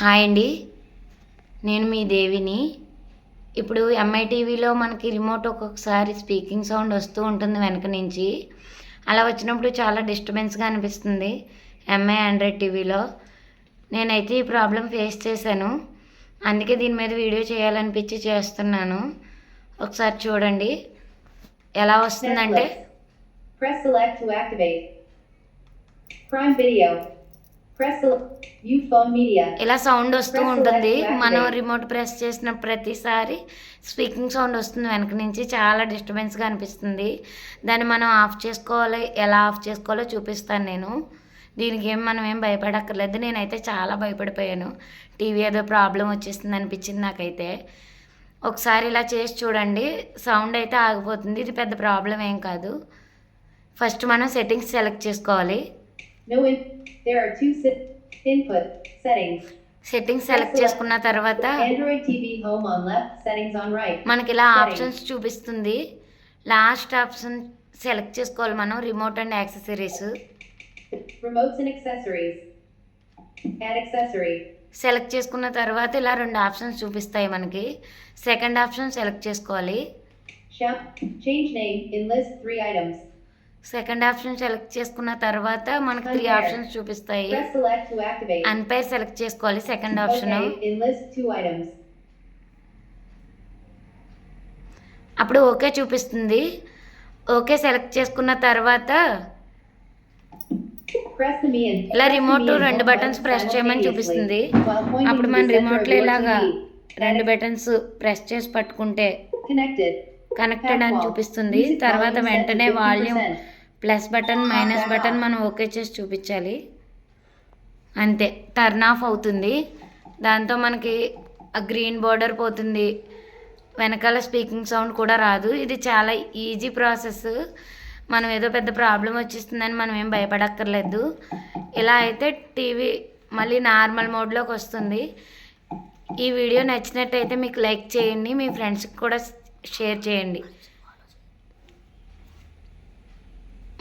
Hi అండి. నేను మీ దేవిని. ఇప్పుడు ఎంఐ టీవీలో మనకి రిమోట్ ఒక్కొక్కసారి స్పీకింగ్ సౌండ్ వస్తూ ఉంటుంది వెనక నుంచి. అలా వచ్చినప్పుడు చాలా డిస్టర్బెన్స్గా అనిపిస్తుంది ఎంఐ ఆండ్రాయిడ్ టీవీలో నేనైతే ఈ ప్రాబ్లం ఫేస్ చేశాను. అందుకే దీని మీద వీడియో చేయాలనిపించి చేస్తున్నాను. ఒకసారి చూడండి. ఎలా వస్తుందంటే? Press select to activate. Prime Video. ఇలా సౌండ్ వస్తూ ఉంటుంది. మనం. రిమోట్ ప్రెస్ చేసిన ప్రతిసారి స్పీకింగ్ సౌండ్ వస్తుంది వెనక నుంచి. చాలా డిస్టర్బెన్స్గా అనిపిస్తుంది. దాన్ని మనం ఆఫ్ చేసుకోవాలి. ఎలా ఆఫ్ చేసుకోవాలో చూపిస్తాను నేను. దీనికి ఏం మనం ఏం భయపడక్కర్లేదు. నేనైతే చాలా భయపడిపోయాను. టీవీ ఏదో ప్రాబ్లం వచ్చేస్తుంది అనిపించింది నాకైతే. ఒకసారి ఇలా చేసి చూడండి. సౌండ్ అయితే ఆగిపోతుంది. ఇది పెద్ద ప్రాబ్లం ఏం కాదు. ఫస్ట్ మనం సెట్టింగ్స్ సెలెక్ట్ చేసుకోవాలి. సెట్టింగ్స్ సెలెక్ట్ చేసుకున్న తర్వాత మనకి ఇలా ఆప్షన్స్ చూపిస్తుంది. లాస్ట్ ఆప్షన్ సెలెక్ట్ చేసుకోవాలి మనం రిమోట్ అండ్ యాక్సెసరీస్ సెలెక్ట్ చేసుకున్న తర్వాత ఇలా రెండు ఆప్షన్స్ చూపిస్తాయి మనకి. సెకండ్ ఆప్షన్ సెలెక్ట్ చేసుకోవాలి. సెకండ్ ఆప్షన్ సెలెక్ట్ చేసుకున్న తర్వాత మనకు త్రీ ఆప్షన్స్ చూపిస్తాయి. అన్పైర్ సెలెక్ట్ చేసుకోవాలి సెకండ్ ఆప్షన్. అప్పుడు ఓకే చూపిస్తుంది. ఓకే సెలెక్ట్ చేసుకున్న తర్వాత ఇలా రిమోట్ రెండు బటన్స్ ప్రెస్ చేయమని చూపిస్తుంది. అప్పుడు మన రిమోట్లో ఇలాగా రెండు బటన్స్ ప్రెస్ చేసి పట్టుకుంటే కనెక్టెడ్ అని చూపిస్తుంది. తర్వాత వెంటనే volume plus button minus button. మనం ఓకే చేసి చూపించాలి. అంతే టర్న్ ఆఫ్ అవుతుంది. దాంతో మనకి ఆ గ్రీన్ బోర్డర్ పోతుంది. వెనకాల స్పీకింగ్ సౌండ్ కూడా రాదు. ఇది చాలా ఈజీ ప్రాసెస్ మనం ఏదో పెద్ద ప్రాబ్లం వచ్చేస్తుందని మనం ఏం భయపడక్కర్లేదు. ఇలా అయితే టీవీ మళ్ళీ నార్మల్ మోడ్లోకి వస్తుంది. ఈ వీడియో నచ్చినట్టయితే మీకు లైక్ చేయండి. మీ ఫ్రెండ్స్కి కూడా షేర్ చేయండి.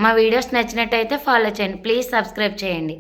మా వీడియోస్ నచ్చినట్టయితే ఫాలో చేయండి. ప్లీజ్ సబ్స్క్రైబ్ చేయండి.